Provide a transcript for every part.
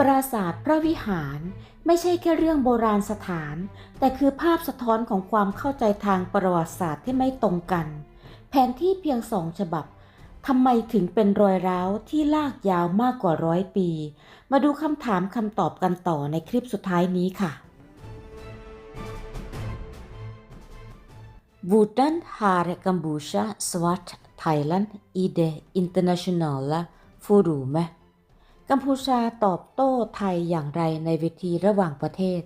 ปราสาทพระวิหารไม่ใช่แค่เรื่องโบราณสถาน แต่คือภาพสะท้อนของความเข้าใจทางประวัติศาสตร์ที่ไม่ตรงกัน แผนที่เพียงสองฉบับทำไมถึงเป็นรอยร้าวที่ลากยาวมากกว่าร้อยปี มาดูคำถามคำตอบกันต่อในคลิปสุดท้ายนี้ค่ะ Hvordan har Kambodsja svart Thailand i det internasjonale forumet กัมพูชาตอบโต้ไทยอย่างไรในเวทีระหว่างประเทศ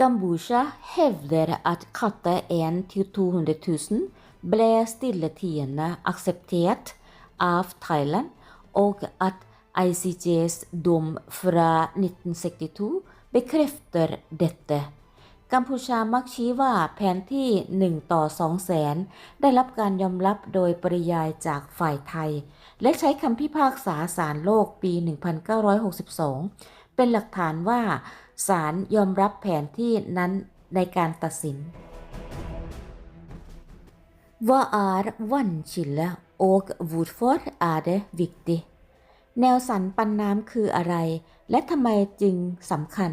กัมพูชา hevder at katta 1 til 200 000 ble stilltiende akseptert av Thailand, og at ICJs dom fra 1962 bekrefter dette. กัมพูชามักชี้ว่าแผนที่ 1 ต่อ 2 แสน ได้รับการยอมรับโดยปริยายจากฝ่ายไทย และใช้คำพิพากษาศาลโลกปี 1962 เป็นหลักฐานว่าศาลยอมรับแผนที่นั้นในการตัดสิน Hva er vannskille og hvorfor er det viktig แนวสันปันน้ำคืออะไร และทำไมจึงสำคัญ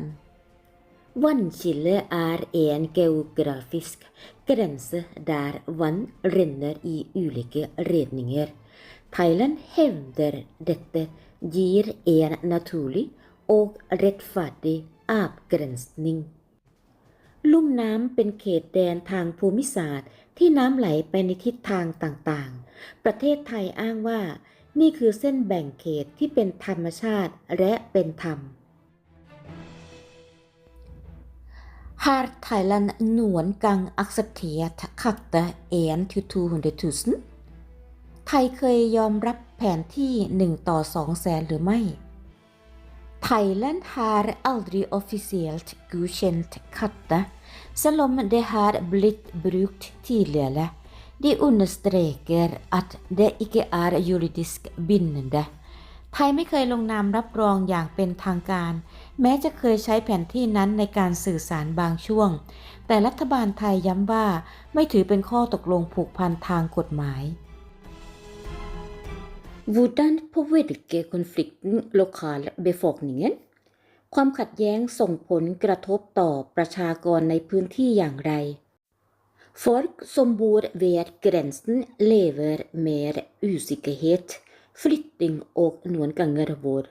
Vannskille er en geografisk grense der vann renner i ulike retninger. Thailand hevder dette gir en naturlig og rettferdig avgrensning. ลุ่มน้ำเป็นเขตแดนทางภูมิศาสตร์ที่น้ำไหลไปในทิศทางต่างๆ ประเทศไทยอ้างว่า นี่คือเส้นแบ่งเขตที่เป็นธรรมชาติและเป็นธรรม Har Thailand noen gang akseptert katte 1 til 200 000 ไทยเคยยอมรับแผนที่ 1 ต่อ 2 แสนหรือไม่ Thailand har aldri offisielt godkjent katte, selv om det har blitt brukt tidligere. De understreker at det ikke er juridisk bindende. ไทยไม่เคยลงนามรับรองอย่างเป็นทางการ แม้จะเคยใช้แผนที่นั้นในการสื่อสารบางช่วง แต่รัฐบาลไทยย้ำว่าไม่ถือเป็นข้อตกลงผูกพันทางกฎหมาย Hvordan påvirker konflikten lokalbefolkningen ความขัดแย้งส่งผลกระทบต่อประชากรในพื้นที่อย่างไร Folk som bor ved grensen lever med usikkerhet, flytting og noen ganger vold.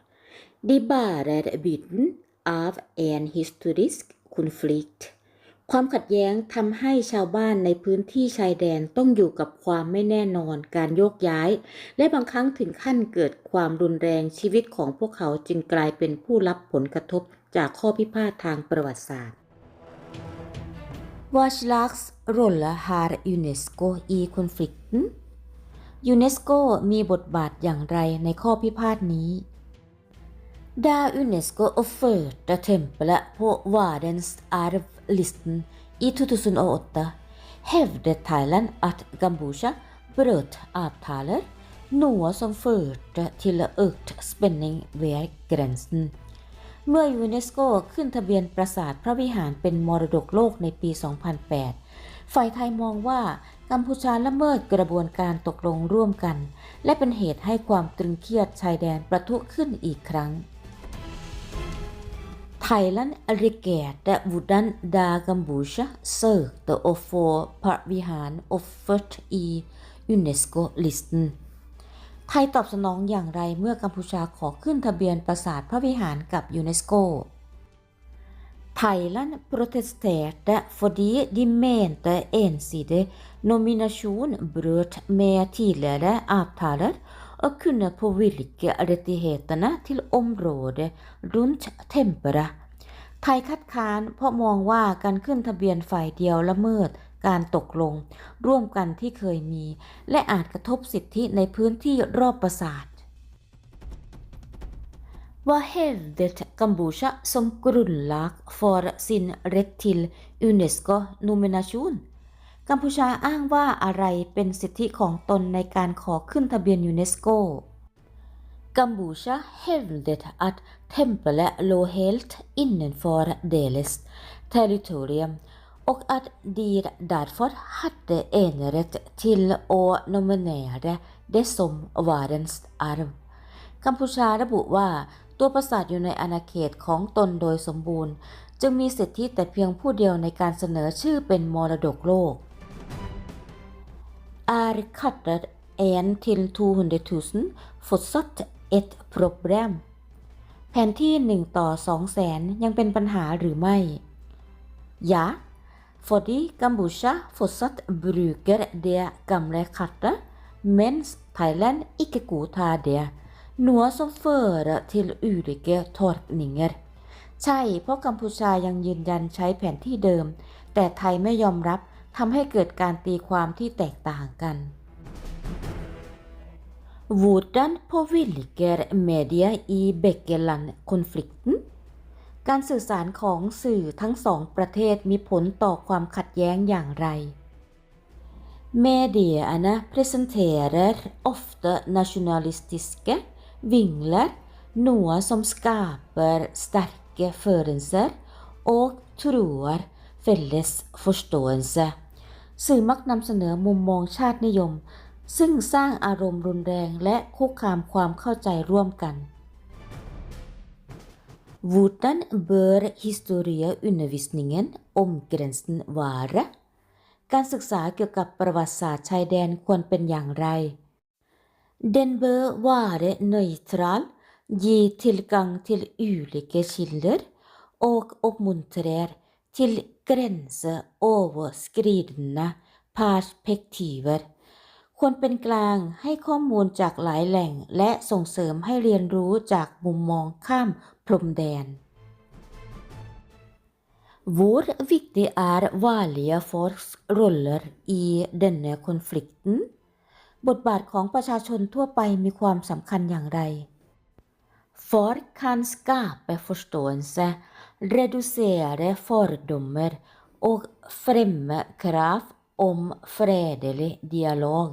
De bærer byrden av en historisk konflikt. ความขัดแย้งทำให้ชาวบ้านในพื้นที่ชายแดนต้องอยู่กับความไม่แน่นอนการโยกย้าย และบางครั้งถึงขั้นเกิดความรุนแรงชีวิตของพวกเขาจึงกลายเป็นผู้รับผลกระทบจากข้อพิพาททางประวัติศาสตร์ Hva slags rolle har UNESCO i konflikten ยูเนสโกมีบทบาทอย่างไรในข้อพิพาทนี้ Da UNESCO offerte tempelet på verdensarvlisten i 2008, hevdet Thailand at Kambodsja brøt avtaler, noe som førte til økt spenning ved grensen. เมื่อยูเนสโกขึ้นทะเบียนปราสาทพระวิหารเป็นมรดกโลกในปี 2008 ฝ่ายไทยมองว่า กัมพูชาละเมิดกระบวนการตกลงร่วมกัน และเป็นเหตุให้ความตรึงเครียดชายแดนประทุขึ้นอีกครั้ง Thailand reagerte hvordan da Kambodsja søkte å få Parvihan offert i UNESCO-listen ไทยตอบสนองอย่างไรเมื่อกัมพูชาขอขึ้นทะเบียนปราสาทพระวิหารกับยูเนสโก Thailand protesterte fordi de mente ensidig nominasjon brøt med tidligere avtaler og kunne påvirke rettighetene til området rundt tempelet. ไทยคัดค้านเพราะมองว่าการขึ้นทะเบียนฝ่ายเดียวละเมิดการตกลงร่วมกันที่เคยมี และอาจกระทบสิทธิในพื้นที่รอบปราสาท Hva hevdet Kambodsja som grunnlag for sin rett til UNESCO-nominasjon? กัมพูชาอ้างว่าอะไรเป็นสิทธิของตนในการขอขึ้นทะเบียนยูเนสโก Kambodsja hevdet at tempelet lå helt innenfor deres territorium, og at de derfor hadde enerett til å nominere det som verdensarv. กัมพูชาระบุว่า ตัวปราสาทอยู่ในอาณาเขตของตนโดยสมบูรณ์ จึงมีสิทธิแต่เพียงผู้เดียวในการเสนอชื่อเป็นมรดกโลก Er kartet en til 200.000 fortsatt et problem แผนที่ 1 ต่อ 2 แสนยังเป็นปัญหาหรือไม่ Ja, fordi Kambodsja fortsatt bruker det gamle kartet, mens Thailand ikke godtar det, noe som fører til ulike tolkninger. ใช่ เพราะกัมพูชายังยืนยันใช้แผนที่เดิม แต่ไทยไม่ยอมรับทำให้เกิดการตีความที่แตกต่างกัน Hvordan påvirker media i begge land konflikten? การสื่อสารของสื่อทั้งสองประเทศมีผลต่อความขัดแย้งอย่างไร Mediene presenterer ofte nasjonalistiske vingler, noe som skaper sterke følelser og truer felles forståelse สื่อมักนำเสนอมุมมองชาตินิยม ซึ่งสร้างอารมณ์รุนแรงและคุกคามความเข้าใจร่วมกัน Hvordan bør historieundervisningen om grensen være? การศึกษาเกี่ยวกับประวัติศาสตร์ชายแดนควรเป็นอย่างไร Den bør være nøytral, gi tilgang til ulike kilder og oppmuntrer til grenseoverskridende perspektiver ควรเป็นกลางให้ข้อมูลจากหลายแหล่ง และส่งเสริมให้เรียนรู้จากมุมมองข้ามพรมแดน Hvor viktig er vanlige folks roller i denne konflikten? บทบาทของประชาชนทั่วไปมีความสำคัญอย่างไร Folk kan skape forståelse, redusere fordommer og fremme krav om fredelig dialog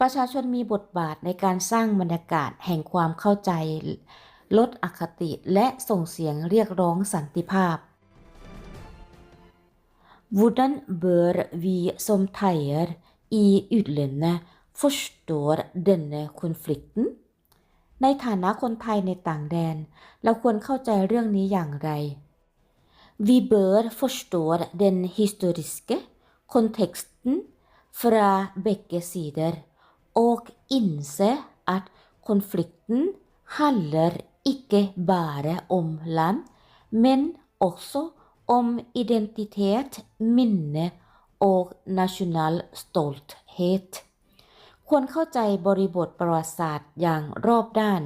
ประชาชนมีบทบาทในการสร้างบรรยากาศแห่งความเข้าใจ ลดอคติและส่งเสียงเรียกร้องสันติภาพ Hvordan bør vi som thaier i utlandet forstå denne konflikten? ในฐานะคนไทยในต่างแดน เราควรเข้าใจเรื่องนี้อย่างไร Vi bør forstå den historiske konteksten fra begge sider og innse at konflikten handler ikke bare om land, men også om identitet, minne og nasjonal stolthet ควรเข้าใจบริบทประวัติศาสตร์อย่างรอบด้าน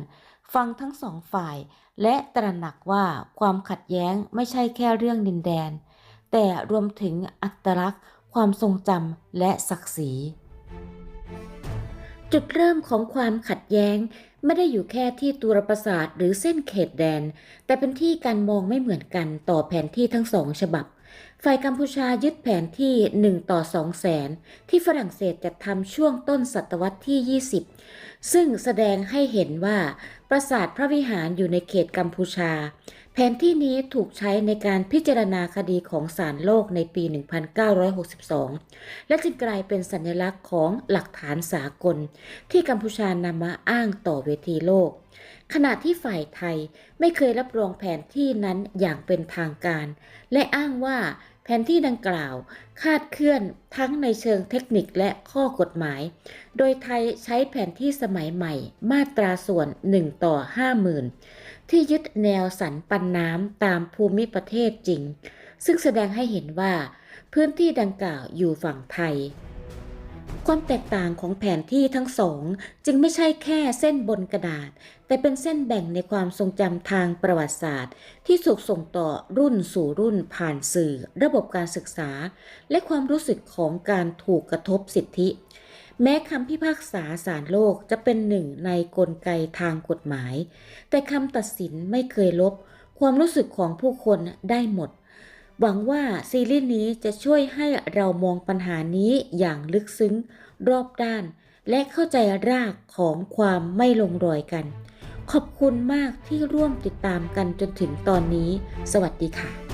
ฟังทั้งสองฝ่าย และตระหนักว่าความขัดแย้งไม่ใช่แค่เรื่องดินแดน แต่รวมถึงอัตลักษณ์ ความทรงจำและศักดิ์ศรี จุดเริ่มของความขัดแย้งไม่ได้อยู่แค่ที่ตุรประสาทหรือเส้นเขตแดน แต่เป็นที่การมองไม่เหมือนกันต่อแผนที่ทั้งสองฉบับ ฝ่ายกัมพูชายึดแผนที่ 1 ต่อ 2 แสน ที่ฝรั่งเศสจัดทำช่วงต้นศตวรรษที่ 20 ซึ่งแสดงให้เห็นว่าปราสาทพระวิหารอยู่ในเขตกัมพูชา แผนที่นี้ถูกใช้ในการพิจารณาคดีของศาลโลกในปี 1962 และจึงกลายเป็นสัญลักษณ์ของหลักฐานสากล ที่กัมพูชานำมาอ้างต่อเวทีโลก ขณะที่ฝ่ายไทยไม่เคยรับรองแผนที่นั้นอย่างเป็นทางการ และอ้างว่า แผนที่ดังกล่าวคาดเคลื่อนทั้งในเชิงเทคนิคและข้อกฎหมาย โดยไทยใช้แผนที่สมัยใหม่ มาตราส่วน 1 ต่อ 50,000 ที่ยึดแนวสันปันน้ำตามภูมิประเทศจริง ซึ่งแสดงให้เห็นว่า พื้นที่ดังกล่าวอยู่ฝั่งไทย ความแตกต่างของแผนที่ทั้งสอง จึงไม่ใช่แค่เส้นบนกระดาษ แต่เป็นเส้นแบ่งในความทรงจำทางประวัติศาสตร์ ที่ถูกส่งต่อรุ่นสู่รุ่นผ่านสื่อ ระบบการศึกษา และความรู้สึกของการถูกกระทบสิทธิ แม้คำพิพากษาศาลโลกจะเป็นหนึ่งในกลไกทางกฎหมาย แต่คำตัดสินไม่เคยลบ ความรู้สึกของผู้คนได้หมด หวังว่าซีรีส์นี้จะช่วยให้เรามองปัญหานี้อย่างลึกซึ้งรอบด้าน และเข้าใจรากของความไม่ลงรอยกัน ขอบคุณมากที่ร่วมติดตามกันจนถึงตอนนี้ สวัสดีค่ะ